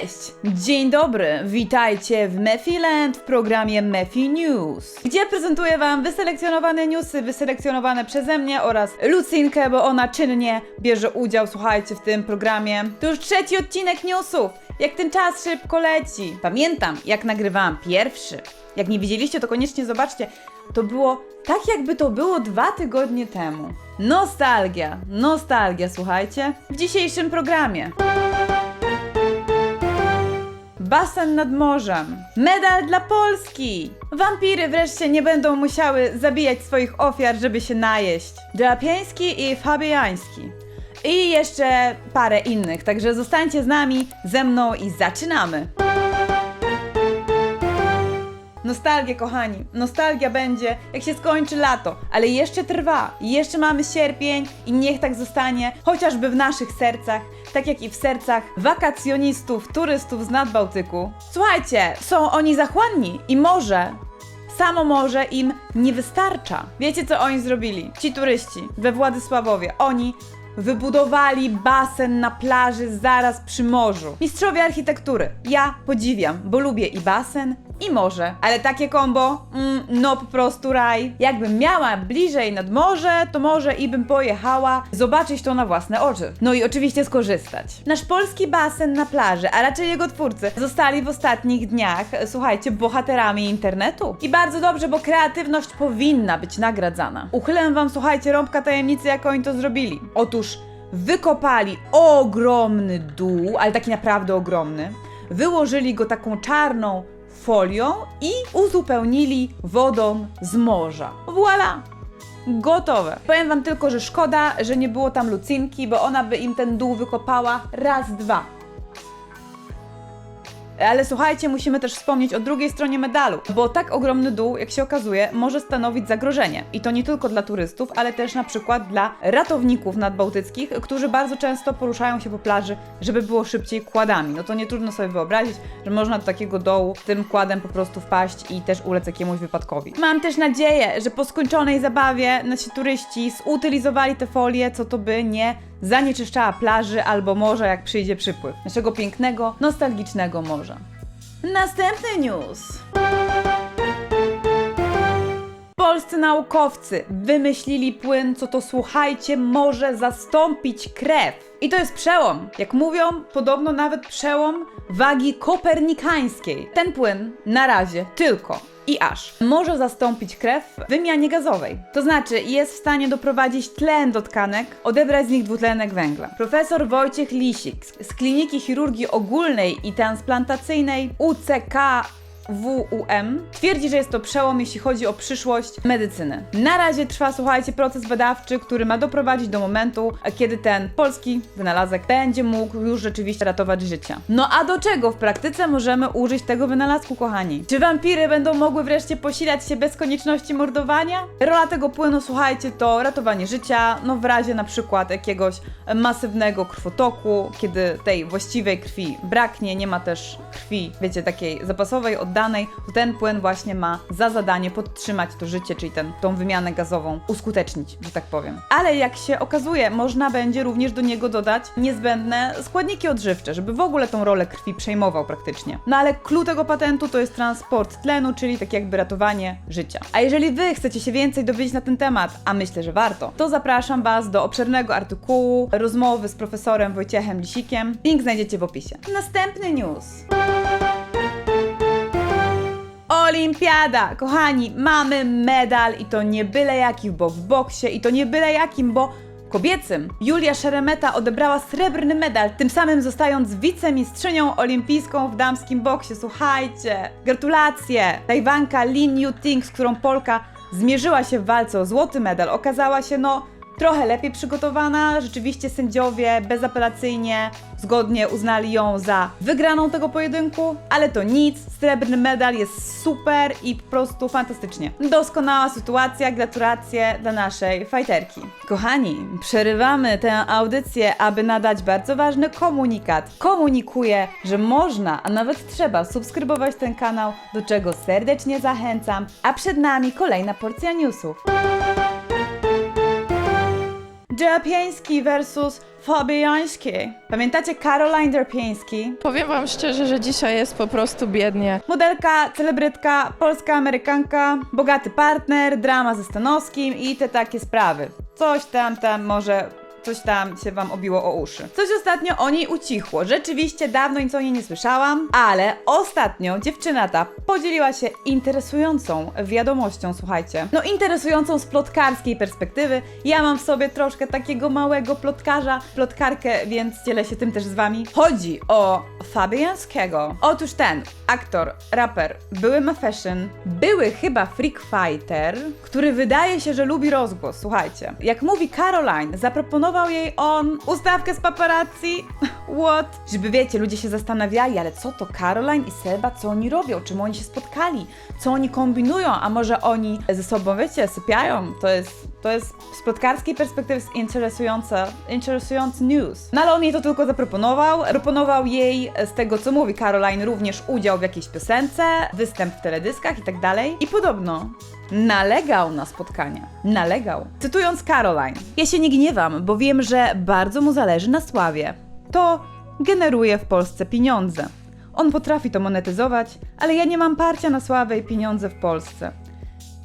Cześć! Dzień dobry! Witajcie w Mefiland w programie Mefi News, gdzie prezentuję Wam wyselekcjonowane newsy, wyselekcjonowane przeze mnie oraz Lucynkę, bo ona czynnie bierze udział, słuchajcie, w tym programie. To już trzeci odcinek newsów! Jak ten czas szybko leci! Pamiętam, jak nagrywałam pierwszy. Jak nie widzieliście, to koniecznie zobaczcie. To było tak, jakby to było dwa tygodnie temu. Nostalgia, nostalgia, słuchajcie. W dzisiejszym programie. Basen nad morzem. Medal dla Polski. Wampiry wreszcie nie będą musiały zabijać swoich ofiar, żeby się najeść. Drapiański i Fabiański. I jeszcze parę innych, także zostańcie z nami, ze mną i zaczynamy. Nostalgia, kochani. Nostalgia będzie, jak się skończy lato, ale jeszcze trwa. Jeszcze mamy sierpień i niech tak zostanie, chociażby w naszych sercach, tak jak i w sercach wakacjonistów, turystów z Nadbałtyku. Słuchajcie, są oni zachłanni i może Samo morze im nie wystarcza. Wiecie, co oni zrobili? Ci turyści we Władysławowie. Oni wybudowali basen na plaży zaraz przy morzu. Mistrzowie architektury. Ja podziwiam, bo lubię i basen, i morze. Ale takie kombo, mm, no po prostu raj. Jakbym miała bliżej nad morze, to może i bym pojechała zobaczyć to na własne oczy. No i oczywiście skorzystać. Nasz polski basen na plaży, a raczej jego twórcy, zostali w ostatnich dniach, słuchajcie, bohaterami internetu. I bardzo dobrze, bo kreatywność powinna być nagradzana. Uchylę wam, słuchajcie, rąbka tajemnicy, jak oni to zrobili. Otóż wykopali ogromny dół, ale taki naprawdę ogromny. Wyłożyli go taką czarną folią i uzupełnili wodą z morza. Voila! Gotowe. Powiem wam tylko, że szkoda, że nie było tam Lucynki, bo ona by im ten dół wykopała raz, dwa. Ale słuchajcie, musimy też wspomnieć o drugiej stronie medalu, bo tak ogromny dół, jak się okazuje, może stanowić zagrożenie. I to nie tylko dla turystów, ale też na przykład dla ratowników nadbałtyckich, którzy bardzo często poruszają się po plaży, żeby było szybciej kładami. No to nie trudno sobie wyobrazić, że można do takiego dołu tym kładem po prostu wpaść i też ulec jakiemuś wypadkowi. Mam też nadzieję, że po skończonej zabawie nasi turyści zutylizowali te folie, co to by nie zanieczyszczała plaży albo morza, jak przyjdzie przypływ. Naszego pięknego, nostalgicznego morza. Następny news. Polscy naukowcy wymyślili płyn, co to słuchajcie, może zastąpić krew. I to jest przełom. Jak mówią, podobno nawet przełom wagi kopernikańskiej. Ten płyn na razie tylko i aż może zastąpić krew w wymianie gazowej. To znaczy jest w stanie doprowadzić tlen do tkanek, odebrać z nich dwutlenek węgla. Profesor Wojciech Lisik z Kliniki Chirurgii Ogólnej i Transplantacyjnej UCK WUM twierdzi, że jest to przełom, jeśli chodzi o przyszłość medycyny. Na razie trwa, słuchajcie, proces badawczy, który ma doprowadzić do momentu, kiedy ten polski wynalazek będzie mógł już rzeczywiście ratować życie. No a do czego w praktyce możemy użyć tego wynalazku, kochani? Czy wampiry będą mogły wreszcie posilać się bez konieczności mordowania? Rola tego płynu, słuchajcie, to ratowanie życia, no w razie na przykład jakiegoś masywnego krwotoku, kiedy tej właściwej krwi braknie, nie ma też krwi, wiecie, takiej zapasowej, oddanej, to ten płyn właśnie ma za zadanie podtrzymać to życie, czyli ten, tą wymianę gazową uskutecznić, że tak powiem. Ale jak się okazuje, można będzie również do niego dodać niezbędne składniki odżywcze, żeby w ogóle tą rolę krwi przejmował praktycznie. No ale clue tego patentu to jest transport tlenu, czyli tak jakby ratowanie życia. A jeżeli Wy chcecie się więcej dowiedzieć na ten temat, a myślę, że warto, to zapraszam Was do obszernego artykułu, rozmowy z profesorem Wojciechem Lisikiem. Link znajdziecie w opisie. Następny news. Olimpiada! Kochani, mamy medal i to nie byle jaki, bo w boksie i to nie byle jakim, bo kobiecym. Julia Szeremeta odebrała srebrny medal, tym samym zostając wicemistrzynią olimpijską w damskim boksie. Słuchajcie, gratulacje! Tajwanka Lin Yu-ting, z którą Polka zmierzyła się w walce o złoty medal, okazała się no trochę lepiej przygotowana. Rzeczywiście sędziowie bezapelacyjnie, zgodnie uznali ją za wygraną tego pojedynku, ale to nic. Srebrny medal jest super i po prostu fantastycznie. Doskonała sytuacja, gratulacje dla naszej fajterki. Kochani, przerywamy tę audycję, aby nadać bardzo ważny komunikat. Komunikuję, że można, a nawet trzeba subskrybować ten kanał, do czego serdecznie zachęcam, a przed nami kolejna porcja newsów. Drapieński versus Fabiański. Pamiętacie Caroline Drapieński? Powiem wam szczerze, że dzisiaj jest po prostu biednie. Modelka, celebrytka, polska amerykanka, bogaty partner, drama ze Stanowskim i te takie sprawy. Coś tam, tam może coś tam się wam obiło o uszy. Coś ostatnio o niej ucichło. Rzeczywiście dawno nic o niej nie słyszałam, ale ostatnio dziewczyna ta podzieliła się interesującą wiadomością, słuchajcie. No interesującą z plotkarskiej perspektywy. Ja mam w sobie troszkę takiego małego plotkarza, plotkarkę, więc dzielę się tym też z wami. Chodzi o Fabiańskiego. Otóż ten aktor, raper, były ma fashion, były chyba freak fighter, który wydaje się, że lubi rozgłos. Słuchajcie, jak mówi Caroline, zaproponował jej on ustawkę z paparazzi. What? Żeby wiecie, ludzie się zastanawiali, ale co to Caroline i Seba, co oni robią? Czym oni się spotkali? Co oni kombinują? A może oni ze sobą, wiecie, sypiają? To jest, to jest z plotkarskiej perspektywy interesująca, interesujący news. No ale on jej to tylko zaproponował. Proponował jej, z tego co mówi Caroline, również udział w jakiejś piosence, występ w teledyskach i tak dalej. I podobno nalegał na spotkanie. Nalegał. Cytując Caroline, ja się nie gniewam, bo wiem, że bardzo mu zależy na sławie. To generuje w Polsce pieniądze. On potrafi to monetyzować, ale ja nie mam parcia na sławę i pieniądze w Polsce.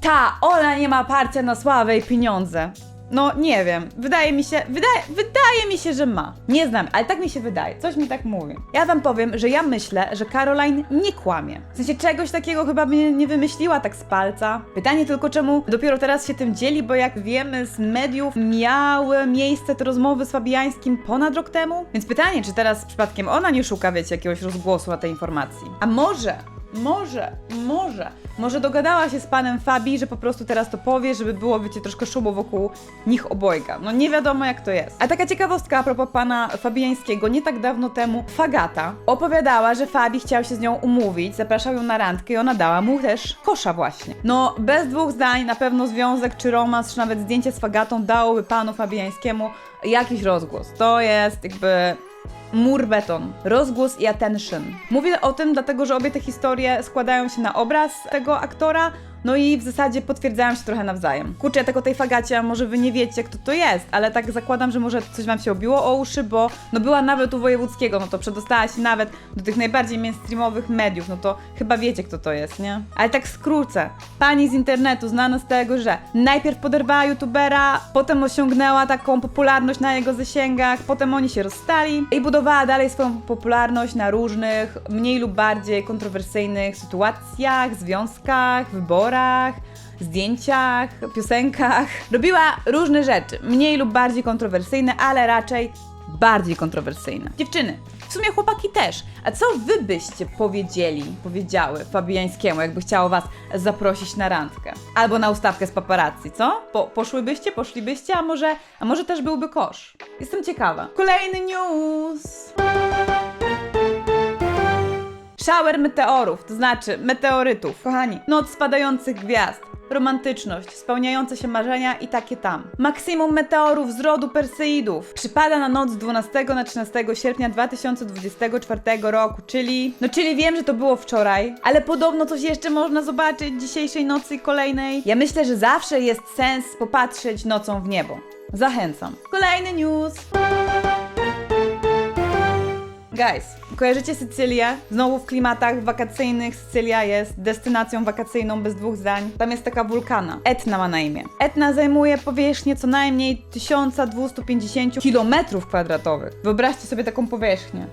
Ta, ona nie ma parcia na sławę i pieniądze. No nie wiem, wydaje mi się, wydaje, wydaje mi się, że ma. Nie znam, ale tak mi się wydaje, coś mi tak mówi. Ja wam powiem, że ja myślę, że Caroline nie kłamie. W sensie czegoś takiego chyba by nie, wymyśliła tak z palca. Pytanie tylko czemu dopiero teraz się tym dzieli, bo jak wiemy z mediów miały miejsce te rozmowy z Fabiańskim ponad rok temu. Więc pytanie, czy teraz przypadkiem ona nie szuka, wiecie, jakiegoś rozgłosu na tej informacji. A może może, może, może dogadała się z panem Fabi, że po prostu teraz to powie, żeby było, wiecie, troszkę szumu wokół nich obojga. No nie wiadomo jak to jest. A taka ciekawostka a propos pana Fabiańskiego, nie tak dawno temu Fagata opowiadała, że Fabi chciał się z nią umówić, zapraszał ją na randkę i ona dała mu też kosza właśnie. No bez dwóch zdań na pewno związek czy romans, czy nawet zdjęcie z Fagatą dałoby panu Fabiańskiemu jakiś rozgłos. To jest jakby Mur beton, rozgłos i attention. Mówię o tym dlatego, że obie te historie składają się na obraz tego aktora, no i w zasadzie potwierdzają się trochę nawzajem. Kurczę, ja tak o tej fagacie, a może wy nie wiecie, kto to jest, ale tak zakładam, że może coś wam się obiło o uszy, bo no była nawet u Wojewódzkiego, no to przedostała się nawet do tych najbardziej mainstreamowych mediów, no to chyba wiecie, kto to jest, nie? Ale tak skrócę. Pani z internetu znana z tego, że najpierw poderwała youtubera, potem osiągnęła taką popularność na jego zasięgach, potem oni się rozstali i budowała dalej swoją popularność na różnych, mniej lub bardziej kontrowersyjnych sytuacjach, związkach, wyborach, zdjęciach, piosenkach. Robiła różne rzeczy, mniej lub bardziej kontrowersyjne, ale raczej bardziej kontrowersyjne. Dziewczyny, w sumie chłopaki też. A co wy byście powiedzieli, powiedziały Fabiańskiemu, jakby chciało was zaprosić na randkę? Albo na ustawkę z paparazzi, co? Po, poszłybyście, poszlibyście, a może, a może też byłby kosz? Jestem ciekawa. Kolejny news! Shower meteorów, to znaczy meteorytów. Kochani, noc spadających gwiazd, romantyczność, spełniające się marzenia i takie tam. Maksimum meteorów z rodu Perseidów przypada na noc z 12 na 13 sierpnia 2024 roku, czyli... No czyli wiem, że to było wczoraj, ale podobno coś jeszcze można zobaczyć dzisiejszej nocy i kolejnej. Ja myślę, że zawsze jest sens popatrzeć nocą w niebo. Zachęcam. Kolejny news. Guys, kojarzycie Sycylię? Znowu w klimatach wakacyjnych Sycylia jest destynacją wakacyjną bez dwóch zdań. Tam jest taka wulkana. Etna ma na imię. Etna zajmuje powierzchnię co najmniej 1250 km kwadratowych. Wyobraźcie sobie taką powierzchnię.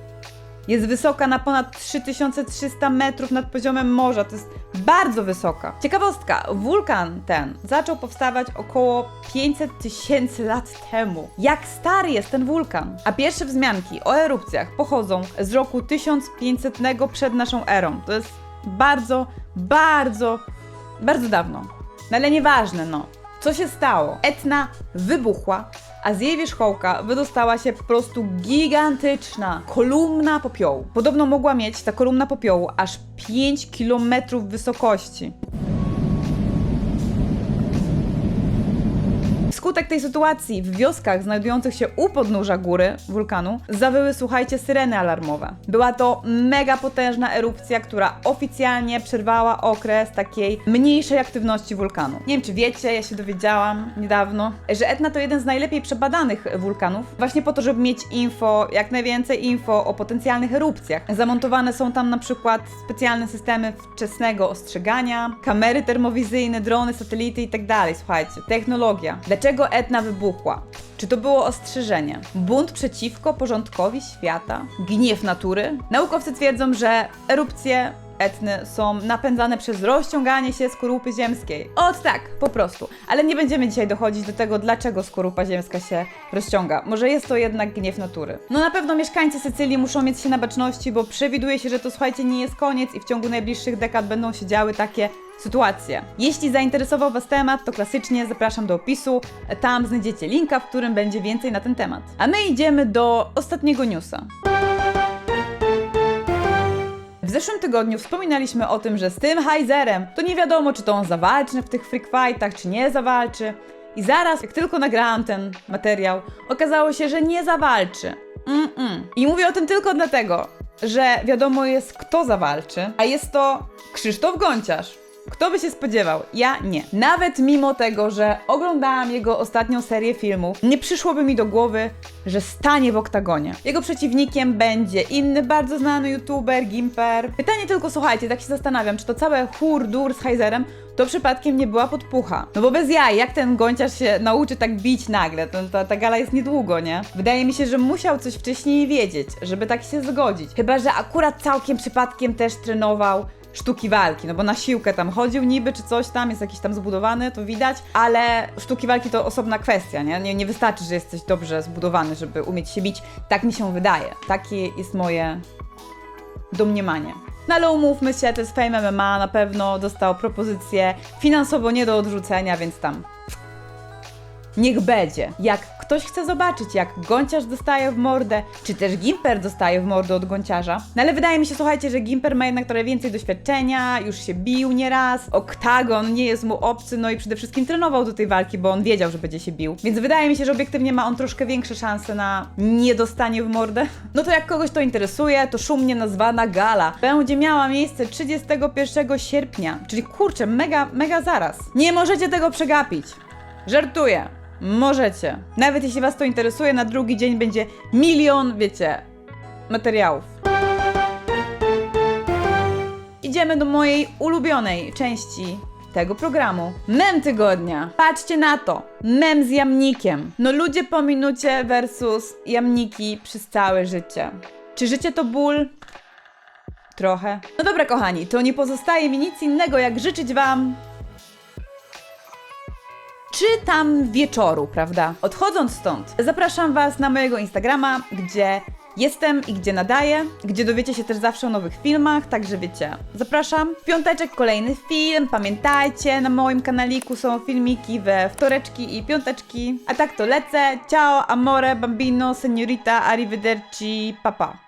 Jest wysoka na ponad 3300 metrów nad poziomem morza. To jest bardzo wysoka. Ciekawostka, wulkan ten zaczął powstawać około 500 tysięcy lat temu. Jak stary jest ten wulkan? A pierwsze wzmianki o erupcjach pochodzą z roku 1500 przed naszą erą. To jest bardzo, bardzo, bardzo dawno. No ale nieważne, no. Co się stało? Etna wybuchła, a z jej wierzchołka wydostała się po prostu gigantyczna kolumna popiołu. Podobno mogła mieć ta kolumna popiołu aż 5 km wysokości. W Wskutek tej sytuacji w wioskach znajdujących się u podnóża góry wulkanu zawyły, słuchajcie, syreny alarmowe. Była to mega potężna erupcja, która oficjalnie przerwała okres takiej mniejszej aktywności wulkanu. Nie wiem, czy wiecie, ja się dowiedziałam niedawno, że Etna to jeden z najlepiej przebadanych wulkanów, właśnie po to, żeby mieć info, jak najwięcej info o potencjalnych erupcjach. Zamontowane są tam na przykład specjalne systemy wczesnego ostrzegania, kamery termowizyjne, drony, satelity i tak. Słuchajcie, technologia. Dlaczego Etna wybuchła? Czy to było ostrzeżenie? Bunt przeciwko porządkowi świata? Gniew natury? Naukowcy twierdzą, że erupcje Etny są napędzane przez rozciąganie się skorupy ziemskiej. Ot tak, po prostu. Ale nie będziemy dzisiaj dochodzić do tego, dlaczego skorupa ziemska się rozciąga. Może jest to jednak gniew natury. No na pewno mieszkańcy Sycylii muszą mieć się na baczności, bo przewiduje się, że to słuchajcie nie jest koniec i w ciągu najbliższych dekad będą się działy takie sytuacje. Jeśli zainteresował Was temat, to klasycznie zapraszam do opisu. Tam znajdziecie linka, w którym będzie więcej na ten temat. A my idziemy do ostatniego newsa. W zeszłym tygodniu wspominaliśmy o tym, że z tym Heizerem to nie wiadomo, czy to on zawalczy w tych freak fightach, czy nie zawalczy. I zaraz, jak tylko nagrałam ten materiał, okazało się, że nie zawalczy. Mm-mm. I mówię o tym tylko dlatego, że wiadomo jest, kto zawalczy, a jest to Krzysztof Gonciarz. Kto by się spodziewał? Ja nie. Nawet mimo tego, że oglądałam jego ostatnią serię filmów, nie przyszłoby mi do głowy, że stanie w oktagonie. Jego przeciwnikiem będzie inny bardzo znany youtuber, Gimper. Pytanie tylko, słuchajcie, tak się zastanawiam, czy to całe hurdur z Heizerem to przypadkiem nie była podpucha. No bo bez jaj, jak ten gąciarz się nauczy tak bić nagle? Ta, ta gala jest niedługo, nie? Wydaje mi się, że musiał coś wcześniej wiedzieć, żeby tak się zgodzić. Chyba, że akurat całkiem przypadkiem też trenował sztuki walki, no bo na siłkę tam chodził niby, czy coś tam, jest jakiś tam zbudowany, to widać, ale sztuki walki to osobna kwestia, nie? Nie, nie wystarczy, że jesteś dobrze zbudowany, żeby umieć się bić. Tak mi się wydaje. Takie jest moje domniemanie. No ale umówmy się, to jest Fame MMA, na pewno dostał propozycję finansowo nie do odrzucenia, więc tam Niech będzie. Jak ktoś chce zobaczyć, jak gąciarz dostaje w mordę, czy też Gimper dostaje w mordę od gąciarza. No ale wydaje mi się, słuchajcie, że Gimper ma jednak trochę więcej doświadczenia, już się bił nieraz, oktagon nie jest mu obcy, no i przede wszystkim trenował do tej walki, bo on wiedział, że będzie się bił. Więc wydaje mi się, że obiektywnie ma on troszkę większe szanse na niedostanie w mordę. No to jak kogoś to interesuje, to szumnie nazwana gala będzie miała miejsce 31 sierpnia, czyli kurczę, mega, mega zaraz. Nie możecie tego przegapić. Żartuję. Możecie. Nawet jeśli Was to interesuje, na drugi dzień będzie milion, wiecie, materiałów. Idziemy do mojej ulubionej części tego programu. Mem tygodnia. Patrzcie na to. Mem z jamnikiem. No ludzie po minucie versus jamniki przez całe życie. Czy życie to ból? Trochę. No dobra, kochani, to nie pozostaje mi nic innego, jak życzyć Wam czy tam wieczoru, prawda? Odchodząc stąd, zapraszam Was na mojego Instagrama, gdzie jestem i gdzie nadaję, gdzie dowiecie się też zawsze o nowych filmach, także wiecie, zapraszam. W piąteczek kolejny film, pamiętajcie, na moim kanaliku są filmiki we wtoreczki i piąteczki. A tak to lecę, ciao, amore, bambino, seniorita, arrivederci, papa.